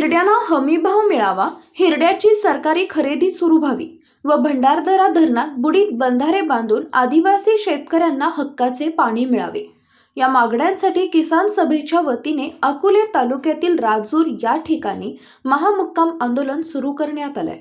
हिरड्याला हमीभाव मिळावा हिरड्याची सरकारी खरेदी सुरू व्हावी व भंडारदरा धरणात बुडीत बंधारे बांधून आदिवासी शेतकऱ्यांना हक्काचे पाणी मिळावे. या मागण्यांसाठी किसान सभेच्या वतीने अकोले तालुक्यातील राजूर या ठिकाणी महामुक्काम आंदोलन सुरू करण्यात आलंय.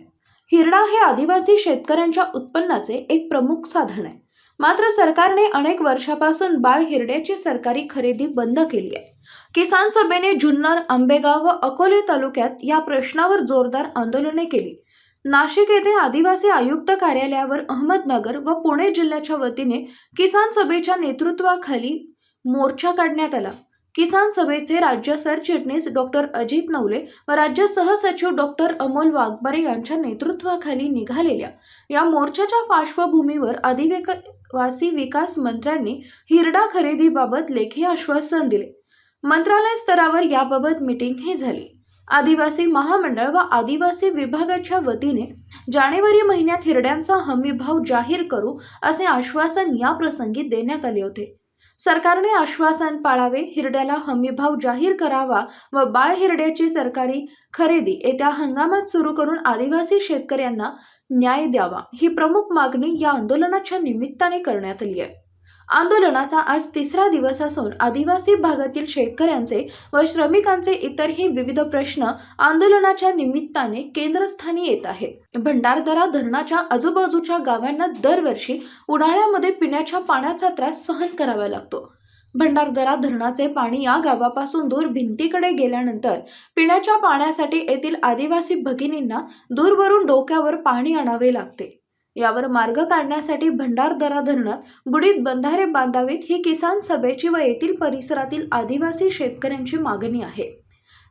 हिरडा हे आदिवासी शेतकऱ्यांच्या उत्पन्नाचे एक प्रमुख साधन आहे. मात्र सरकारने अनेक वर्षापासून बाळ हिरड्याची सरकारी खरेदी बंद केली आहे. किसान सभेने जुन्नर आंबेगाव व अकोले तालुक्यात या प्रश्नावर जोरदार आंदोलने केली. नाशिक येथे आदिवासी आयुक्त कार्यालयावर अहमदनगर व पुणे जिल्ह्याच्या वतीने किसान सभेच्या नेतृत्वाखाली मोर्चा काढण्यात आला. किसान सभेचे राज्य सरचिटणीस डॉक्टर अजित नवले व राज्य सहसचिव डॉक्टर अमोल वाघबारे यांच्या नेतृत्वाखाली निघालेल्या. या मोर्चाच्या पार्श्वभूमीवर आदिवासी विकास मंत्र्यांनी हिरडा खरेदीबाबत लेखी आश्वासन दिले. मंत्रालय स्तरावर याबाबत मीटिंगही झाली. आदिवासी महामंडळ व आदिवासी विभागाच्या वतीने जानेवारी महिन्यात हिरड्यांचा हमीभाव जाहीर करू असे आश्वासन या प्रसंगी देण्यात आले होते. सरकारने आश्वासन पाळावे हिरड्याला हमीभाव जाहीर करावा व बाळ हिरड्याची सरकारी खरेदी येत्या हंगामात सुरू करून आदिवासी शेतकऱ्यांना न्याय द्यावा ही प्रमुख मागणी या आंदोलनाच्या निमित्ताने करण्यात आली आहे. आंदोलनाचा आज तिसरा दिवस असून आदिवासी भागातील शेतकऱ्यांचे व श्रमिकांचे इतरही विविध प्रश्न आंदोलनाच्या निमित्ताने केंद्रस्थानी येत आहेत. भंडारदरा धरणाच्या आजूबाजूच्या गावांना दरवर्षी उन्हाळ्यामध्ये पिण्याच्या पाण्याचा त्रास सहन करावा लागतो. भंडारदरा धरणाचे पाणी या गावापासून दूर भिंतीकडे गेल्यानंतर पिण्याच्या पाण्यासाठी येथील आदिवासी भगिनींना दूरवरून डोक्यावर पाणी आणावे लागते. यावर मार्ग काढण्यासाठी भंडारदरा धरणात बुडीत बंधारे बांधावेत ही किसान सभेची व येथील परिसरातील आदिवासी शेतकऱ्यांची मागणी आहे.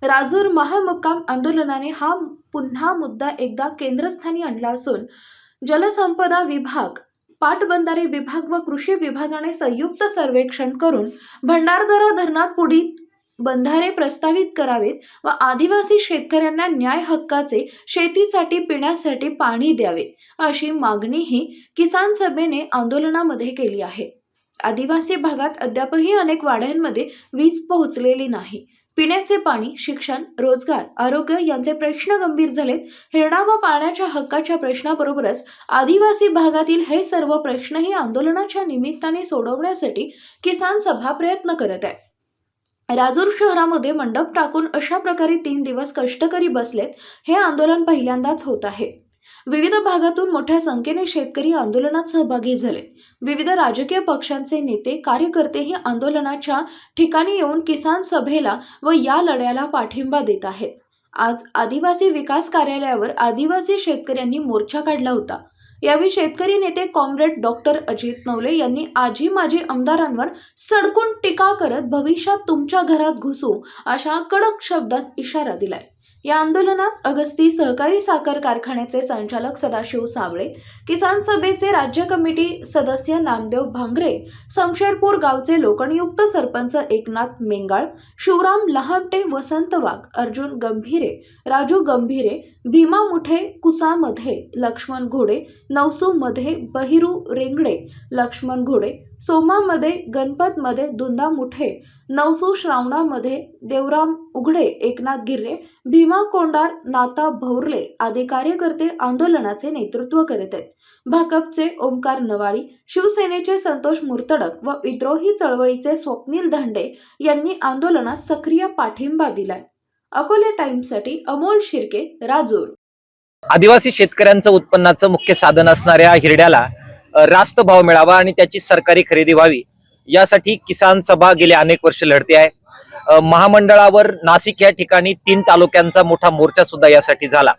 राजूर महामुक्काम आंदोलनाने हा पुन्हा मुद्दा एकदा केंद्रस्थानी आणला असून जलसंपदा विभाग पाटबंधारे विभाग व कृषी विभागाने संयुक्त सर्वेक्षण करून भंडारदरा धरणात पुढील बंधारे प्रस्तावित करावेत व आदिवासी शेतकऱ्यांना न्याय हक्काचे शेतीसाठी पिण्यासाठी पाणी द्यावे अशी मागणीही किसान सभेने आंदोलनामध्ये केली आहे. आदिवासी भागात अद्यापही अनेक वाड्यांमध्ये वीज पोहोचलेली नाही. पिण्याचे पाणी शिक्षण रोजगार आरोग्य यांचे प्रश्न गंभीर झालेत. हिरणा व पाण्याच्या हक्काच्या प्रश्नाबरोबरच आदिवासी भागातील हे सर्व प्रश्नही आंदोलनाच्या निमित्ताने सोडवण्यासाठी किसान सभा प्रयत्न करत आहे राजूर शहरामध्ये मंडप टाकून अशा प्रकारे तीन दिवस कष्टकरी बसलेत हे आंदोलन पहिल्यांदाच होत आहे. विविध भागातून मोठ्या संख्येने शेतकरी आंदोलनात सहभागी झाले. विविध राजकीय पक्षांचे नेते कार्यकर्तेही आंदोलनाच्या ठिकाणी येऊन किसान सभेला व या लढ्याला पाठिंबा देत आहेत. आज आदिवासी विकास कार्यालयावर आदिवासी शेतकऱ्यांनी मोर्चा काढला होता. यावेळी शेतकरी नेते कॉम्रेड डॉक्टर अजित नवले यांनी आजी माजी आमदारांवर सडकून टीका करत भविष्यात तुमच्या घरात घुसू अशा कडक शब्दात इशारा दिलाय. या आंदोलनात अगस्ती सहकारी साखर कारखान्याचे संचालक सदाशिव सावळे किसान सभेचे राज्य कमिटी सदस्य नामदेव भांगरे समशेरपूर गावचे लोकनियुक्त सरपंच एकनाथ मेंगाळ शिवराम लहामटे वसंत वाघ अर्जुन गंभीरे राजू गंभीरे भीमा मुठे कुसामध्ये लक्ष्मण घोडे नवसूमध्ये बहिरू रेंगडे लक्ष्मण घोडे सोमामध्ये गणपतमध्ये दुंदा मुठे नवसू श्रावणामध्ये देवराम उघडे एकनाथ गिर्रे भीमा कोंडार नाता भौरले आदी कार्यकर्ते आंदोलनाचे नेतृत्व करत आहेत. भाकपचे ओमकार नवाळी शिवसेनेचे संतोष मुर्तडक व विद्रोही चळवळीचे स्वप्नील धांडे यांनी आंदोलनात सक्रिय पाठिंबा दिलाय. अकोला टाइम्ससाठी अमोल शिर्के राजूर. आदिवासी शेतकऱ्यांचं उत्पन्नाचं मुख्य साधन असणाऱ्या हिरड्याला रास्त भाव मिळावा आणि त्याची सरकारी खरेदी व्हावी यासाठी किसान सभा गेले अनेक वर्ष लढते आहे. महामंडळावर नाशिक या ठिकाणी तीन तालुक्यांचा मोठा मोर्चा सुद्धा यासाठी झाला.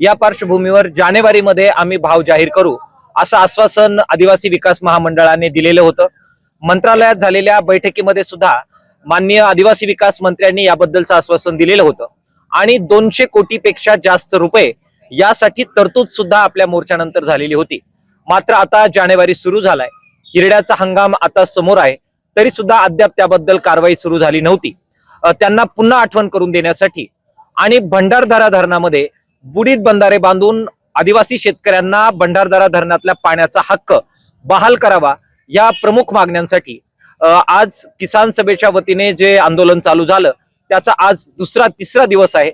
या पार्श्वभूमीवर जानेवारीमध्ये आम्ही भाव जाहीर करू असं आश्वासन आदिवासी विकास महामंडळाने दिलेलं होतं. मंत्रालयात झालेल्या बैठकीमध्ये सुद्धा माननीय आदिवासी विकास मंत्र्यांनी याबद्दलचं आश्वासन दिलेलं होतं. आणि दोनशे कोटीपेक्षा जास्त रुपये यासाठी तरतूद सुद्धा आपल्या मोर्चानंतर झालेली होती. मात्र आता जानेवारी सुरू झालाय. हिरड्याचा हंगाम आता समोर आहे. तरी सुद्धा अद्याप त्याबद्दल कारवाई सुरू झाली नव्हती. त्यांना पुन्हा आठवण करून देण्यासाठी आणि भंडारधारा धरणामध्ये बुडीत बंधारे बांधून आदिवासी शेतकऱ्यांना भंडारदारा धरणातल्या पाण्याचा हक्क बहाल करावा या प्रमुख मागण्यांसाठी आज किसान सभेच्या वतीने जे आंदोलन चालू झालं त्याचा आज दुसरा तिसरा दिवस आहे.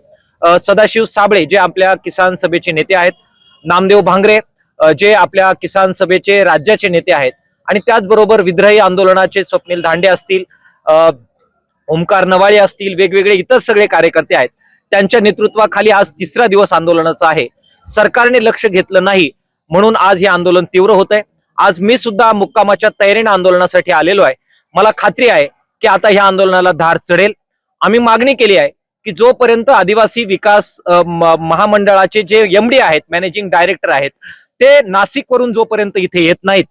सदाशिव साबळे जे आपल्या किसान सभेचे नेते आहेत नामदेव भांगरे जे आपल्या किसान सभेचे राज्याचे नेते आहेत आणि त्याचबरोबर विद्रोही आंदोलनाचे स्वप्नील धांडे असतील ओंकार ओमकार नवाळे असतील वेगवेगळे इतर सगळे कार्यकर्ते आहेत त्यांच्या नेतृत्वाखाली आज तिसरा दिवस आंदोलनाचा आहे. सरकारने लक्ष घेतलं नाही म्हणून आज हे आंदोलन तीव्र होत आहे आज मी सुद्धा मुक्कामाच्या तयारीने आंदोलनासाठी आलेलो आहे. मला खात्री आहे की आता ह्या आंदोलनाला धार चढेल. आम्ही मागणी केली आहे की जोपर्यंत आदिवासी विकास म- महामंडळाचे जे एमडी आहेत मॅनेजिंग डायरेक्टर आहेत ते नाशिकवरून जोपर्यंत इथे येत नाहीत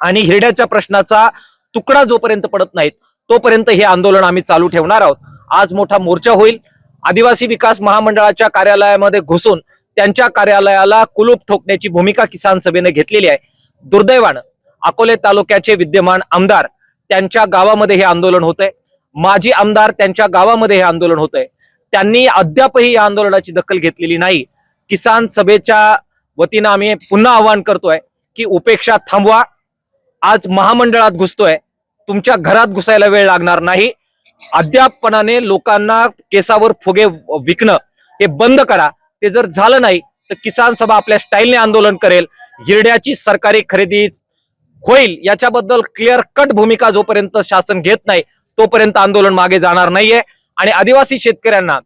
आणि हिरड्याच्या प्रश्नाचा तुकडा जोपर्यंत पडत नाहीत तोपर्यंत हे आंदोलन आम्ही चालू ठेवणार आहोत. आज मोठा मोर्चा होईल. आदिवासी विकास महामंडळाच्या कार्यालयामध्ये घुसून त्यांच्या कार्यालयाला कुलूप ठोकण्याची भूमिका किसान सभेने घेतलेली आहे. दुर्दैवानं अकोले तालुक्याचे विद्यमान आमदार त्यांच्या गावामध्ये हे आंदोलन होतंय. माजी आमदार त्यांच्या गावामध्ये हे आंदोलन होतंय. त्यांनी अद्यापही या आंदोलनाची दखल घेतलेली नाही. किसान सभेच्या वतीनं आम्ही पुन्हा आवाहन करतोय की उपेक्षा थांबवा. आज महामंडळात घुसतोय. तुमच्या घरात घुसायला वेळ लागणार नाही. अद्यापपणाने लोकांना केसावर फुगे विकणं हे बंद करा. ते जर झालं नाही तर किसान सभा आपल्या स्टाईलने आंदोलन करेल. हिरड्याची सरकारी खरेदी होईल याच्याबद्दल क्लिअर कट भूमिका जोपर्यंत शासन घेत नाही तोपर्यंत आंदोलन मागे जाणार नाहीये. आणि आदिवासी शेतकऱ्यांना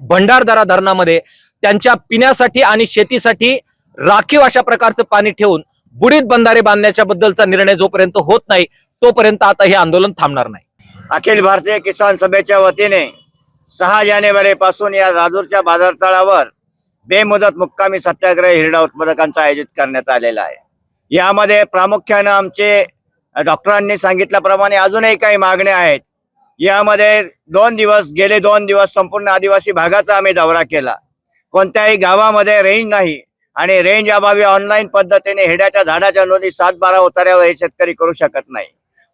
भंडारदरा धरणामध्ये त्यांच्या पिण्यासाठी आणि शेतीसाठी राखीव अशा प्रकारचं पाणी ठेवून बुडीत बंधारे बांधण्याच्या बद्दलचा निर्णय जोपर्यंत होत नाही तोपर्यंत आता हे आंदोलन थांबणार नाही. अखिल भारतीय किसान सभेच्या वतीने सहा जानेवारी पासून या राजूरच्या बाजारतळावर बेमुदत मुक्कामी सत्याग्रह हिरडा उत्पादकांचा आयोजित करण्यात आलेला आहे. यामध्ये प्रामुख्यानं आमचे डॉक्टरांनी सांगितल्याप्रमाणे अजूनही काही मागण्या आहेत. यामध्ये दोन दिवस गेले दोन दिवस संपूर्ण आदिवासी भागाचा आम्ही दौरा केला. कोणत्याही गावामध्ये रेंज नाही आणि रेंज अभावी ऑनलाईन पद्धतीने हिड्याच्या झाडाच्या नोंदी सात बारा उतार्यावर हे शेतकरी करू शकत नाही.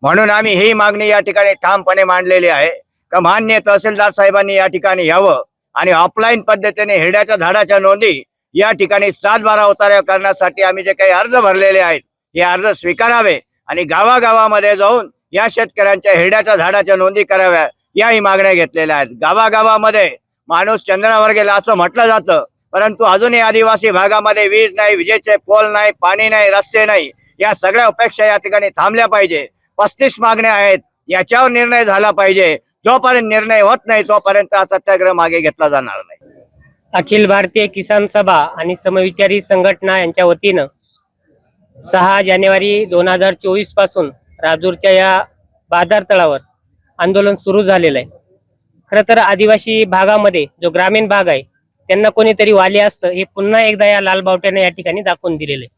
म्हणून आम्ही ही मागणी या ठिकाणी ठामपणे मांडलेली आहे. का मान्य तहसीलदार साहेबांनी या ठिकाणी यावं आणि ऑफलाईन पद्धतीने हिड्याच्या झाडाच्या नोंदी या ठिकाणी सात बारा करण्यासाठी आम्ही जे काही अर्ज भरलेले आहेत हे अर्ज स्वीकारावे आणि गावागावामध्ये जाऊन या शेतकऱ्यांच्या हिरड्याच्या झाडाच्या नोंदी कराव्या याही मागण्या घेतलेल्या आहेत. गावागावामध्ये माणूस चंद्रावर गेला असं म्हटलं जातं परंतु अजूनही आदिवासी भागामध्ये वीज नाही विजेचे पोल नाही पाणी नाही रस्ते नाही या सगळ्या अपेक्षा या ठिकाणी थांबल्या पाहिजे. पस्तीस मागण्या आहेत याच्यावर निर्णय झाला पाहिजे. जोपर्यंत निर्णय होत नाही तोपर्यंत हा सत्याग्रह मागे घेतला जाणार नाही. अखिल भारतीय किसान सभा आणि समविचारी संघटना यांच्या वतीनं सहा जानेवारी दोन हजार चोवीसपासून राजूरच्या या बाजार तळावर आंदोलन सुरू झालेलं आहे. खरं तर आदिवासी भागामध्ये जो ग्रामीण भाग आहे त्यांना कोणीतरी वाली असतं हे पुन्हा एकदा या लालबावट्याने या ठिकाणी दाखवून दिलेलं आहे.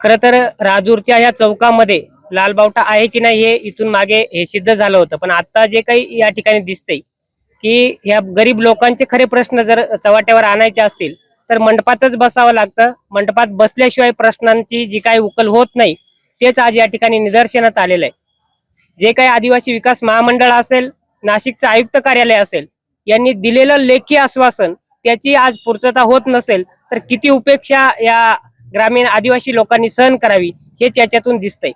खरं तर राजूरच्या या चौकामध्ये लालबावटा आहे की नाही हे इथून मागे हे सिद्ध झालं होतं पण आता जे काही या ठिकाणी दिसतंय की या गरीब लोकांचे खरे प्रश्न जर चव्हाट्यावर आणायचे असतील तर मंडपातच बसावं लागतं. मंडपात बसल्याशिवाय प्रश्नांची जी काही उकल होत नाही तेच आज या ठिकाणी निदर्शनात आलेलं आहे. जे काही आदिवासी विकास महामंडळ असेल नाशिकचं आयुक्त कार्यालय असेल यांनी दिलेलं लेखी आश्वासन त्याची आज पूर्तता होत नसेल तर किती उपेक्षा या ग्रामीण आदिवासी लोकांनी सहन करावी हेच याच्यातून दिसतंय.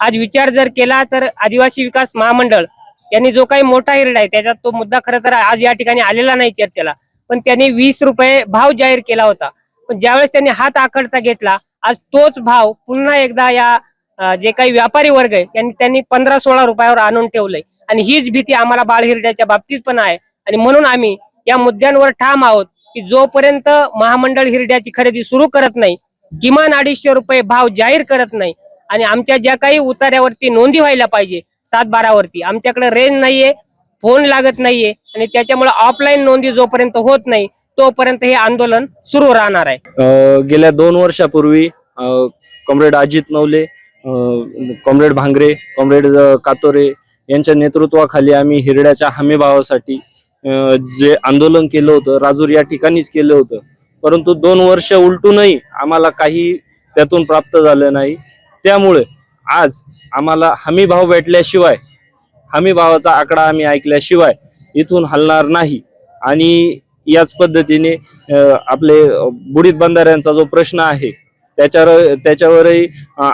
आज विचार जर केला तर आदिवासी विकास महामंडळ यांनी जो काही मोठा हिरडा आहे त्याच्यात तो मुद्दा खरं तर आज या ठिकाणी आलेला नाही चर्चेला. पण त्यांनी वीस रुपये भाव जाहीर केला होता. पण ज्यावेळेस त्यांनी हात आखडचा घेतला आज तोच भाव पुन्हा एकदा या जे काही व्यापारी वर्ग आहे त्यांनी त्यांनी पंधरा सोळा रुपयावर आणून ठेवलंय. आणि हीच भीती आम्हाला बाळ हिरड्याच्या बाबतीत पण आहे. आणि म्हणून आम्ही या मुद्द्यांवर ठाम आहोत की जोपर्यंत महामंडळ हिरड्याची खरेदी सुरू करत नाही किमान अडीचशे रुपये भाव जाहीर करत नाही आणि आमच्या ज्या काही उतार्यावरती नोंदी व्हायला पाहिजे सात बारावरती आमच्याकडे रेंज नाहीये फोन लागत नाहीये आणि त्याच्यामुळे ऑफलाईन नोंदी जोपर्यंत होत नाही तोपर्यंत हे आंदोलन सुरू राहणार आहे. गेल्या दोन वर्षापूर्वी comrade Ajit Navale comrade Bhangare comrade Katore यांच्या नेतृत्वाखाली आम्ही हिरड्याच्या हमीभावासाठी जे आंदोलन केलं होतं राजूर या ठिकाणीच केलं होतं. परंतु दोन वर्ष उलटूनही आम्हाला काही त्यातून प्राप्त झालं नाही. त्यामुळे आज आम्हाला हमी भाव भेटल्याशिवाय हमी भावाचा आकडा आम्ही ऐकल्याशिवाय इथून हलणार नाही. आणि याच पद्धतीने आपले बुडीत बंधाऱ्यांचा जो प्रश्न आहे त्याच्यावर त्याच्यावरही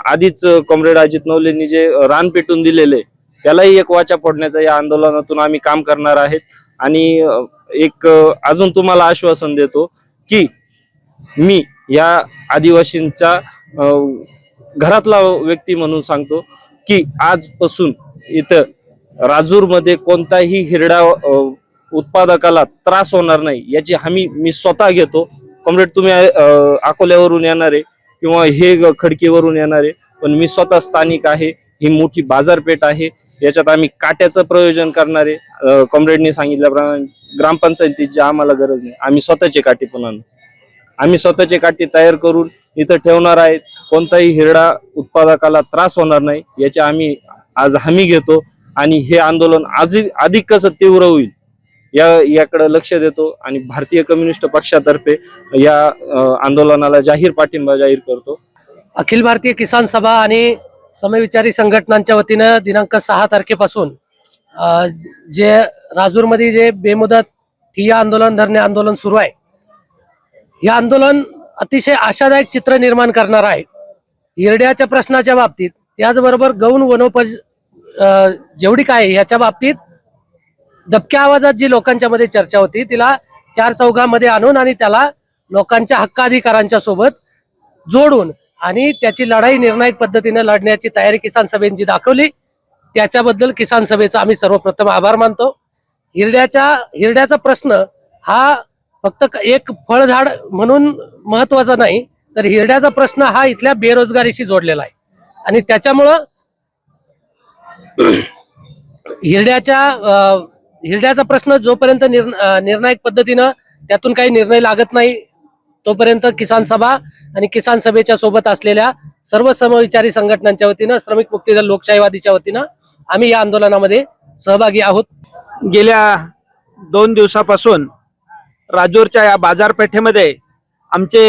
आधीच कॉम्रेड अजित नवलेंनी जे रान पेटून दिलेले त्यालाही एक वाचा फोडण्याचं या आंदोलनातून आम्ही काम करणार आहेत. आणि एक अजून तुम्हाला आश्वासन देतो की मी या आदिवासींचा घरातला व्यक्ती म्हणून सांगतो की आजपासून इथं राजूरमध्ये कोणताही हिरडा उत्पादकाला त्रास होणार नाही याची हमी मी स्वतः घेतो. कॉम्रेड तुम्ही अकोल्यावरून येणार आहे किंवा हे खडकीवरून येणार आहे पण मी स्वतः स्थानिक आहे ही मोठी बाजारपेठ आहे याच्यात आम्ही काट्याचं प्रयोजन करणार आहे कॉम्रेडने सांगितल्याप्रमाणे ग्रामपंचायतीची आम्हाला गरज नाही आम्ही स्वतःचे काटे पण आणू. आम्ही स्वतःचे काटे तयार करून इथं ठेवणार आहेत. कोणताही हिरडा उत्पादकाला त्रास होणार नाही. याची आम्ही आज हमी घेतो आणि हे आंदोलन आज अधिक कसं तीव्र होईल या याकडे लक्ष देतो आणि भारतीय कम्युनिस्ट पक्षातर्फे या आंदोलनाला जाहीर पाठिंबा जाहीर करतो. अखिल भारतीय किसान सभा आणि समविचारी संघटनांच्या वतीनं दिनांक सहा तारखेपासून जे राजूरमध्ये जे बेमुदत ठिय्या आंदोलन धरणे आंदोलन सुरू आहे. हे आंदोलन अतिशय आशादायक चित्र निर्माण करणार आहे. हिरड्याच्या प्रश्नाच्या बाबतीत त्याचबरोबर गौण वनोपज जेवढी काय आहे ह्याच्या बाबतीत दबक्या आवाजात जी लोकांच्या मध्ये चर्चा होती तिला चार चौघामध्ये आणून आणि त्याला लोकांच्या हक्काधिकारांच्या सोबत जोडून आणि त्याची लढाई निर्णायक पद्धतीने लढण्याची तयारी किसान सभेने दाखवली त्याच्याबद्दल किसान सभेचा आम्ही सर्वप्रथम आभार मानतो. हिरड्याच्या हिरड्याचा प्रश्न हा फक्त एक फळझाड म्हणून महत्त्वाचा नाही तर हिरड्याचा प्रश्न हा इथल्या बेरोजगारीशी जोडलेला आहे. आणि त्याच्यामुळं हिरड्याच्या हिरड्याचा प्रश्न जोपर्यंत निर्णायक पद्धतीनं त्यातून काही निर्णय लागत नाही तोपर्यंत किसान सभा आणि किसान सभेच्या सोबत असलेल्या सर्व समविचारी संघटनांच्या वतीनं श्रमिक मुक्ती दल लोकशाहीवादीच्या वतीनं आम्ही या आंदोलनामध्ये सहभागी आहोत. गेल्या दोन दिवसापासून राजूरच्या या बाजारपेठेमध्ये आमचे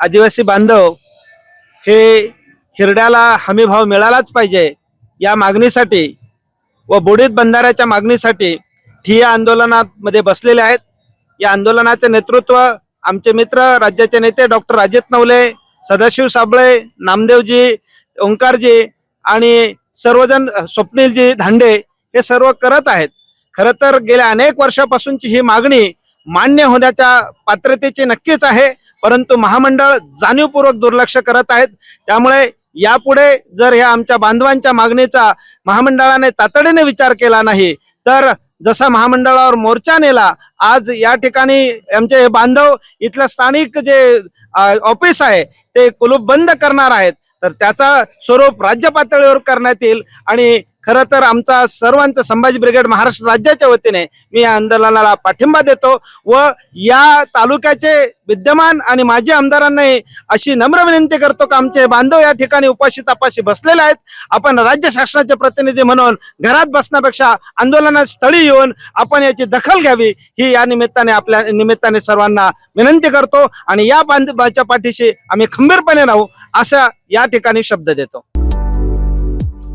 आदिवासी बांधव हे हिरड्याला हमीभाव मिळालाच पाहिजे या मागणीसाठी व बुडीत बंधाऱ्याच्या मागणीसाठी ठिया आंदोलनामध्ये बसलेले आहेत. या आंदोलनाचे नेतृत्व आमचे मित्र राज्याचे नेते डॉक्टर राजेत नवले सदाशिव साबळे नामदेवजी ओंकारजी आणि सर्वजण स्वप्नीलजी धांडे हे सर्व करत आहेत. खरं तर गेल्या अनेक वर्षापासूनची ही मागणी मान्य होण्याच्या पात्रतेची नक्कीच आहे परंतु महामंडळ जाणीवपूर्वक दुर्लक्ष करत आहेत. त्यामुळे यापुढे जर ह्या आमच्या बांधवांच्या मागणीचा महामंडळाने तातडीने विचार केला नाही तर जसा महामंडळावर मोर्चा नेला आज या ठिकाणी आमचे हे बांधव इथलं स्थानिक जे ऑफिस आहे ते कुलूप बंद करणार आहेत. तर त्याचा स्वरूप राज्य पातळीवर करण्यात येईल आणि खरं तर आमचा सर्वांचा संभाजी ब्रिगेड महाराष्ट्र राज्याच्या वतीने मी या आंदोलनाला पाठिंबा देतो व या तालुक्याचे विद्यमान आणि माजी आमदारांनाही अशी नम्र विनंती करतो की आमचे बांधव या ठिकाणी उपाशी तपाशी बसलेले आहेत. आपण राज्य शासनाचे प्रतिनिधी म्हणून घरात बसण्यापेक्षा आंदोलनात स्थळी येऊन आपण याची दखल घ्यावी ही या निमित्ताने आपल्या निमित्ताने सर्वांना विनंती करतो आणि या बांधवाच्या पाठीशी आम्ही खंबीरपणे राहू असा या ठिकाणी शब्द देतो.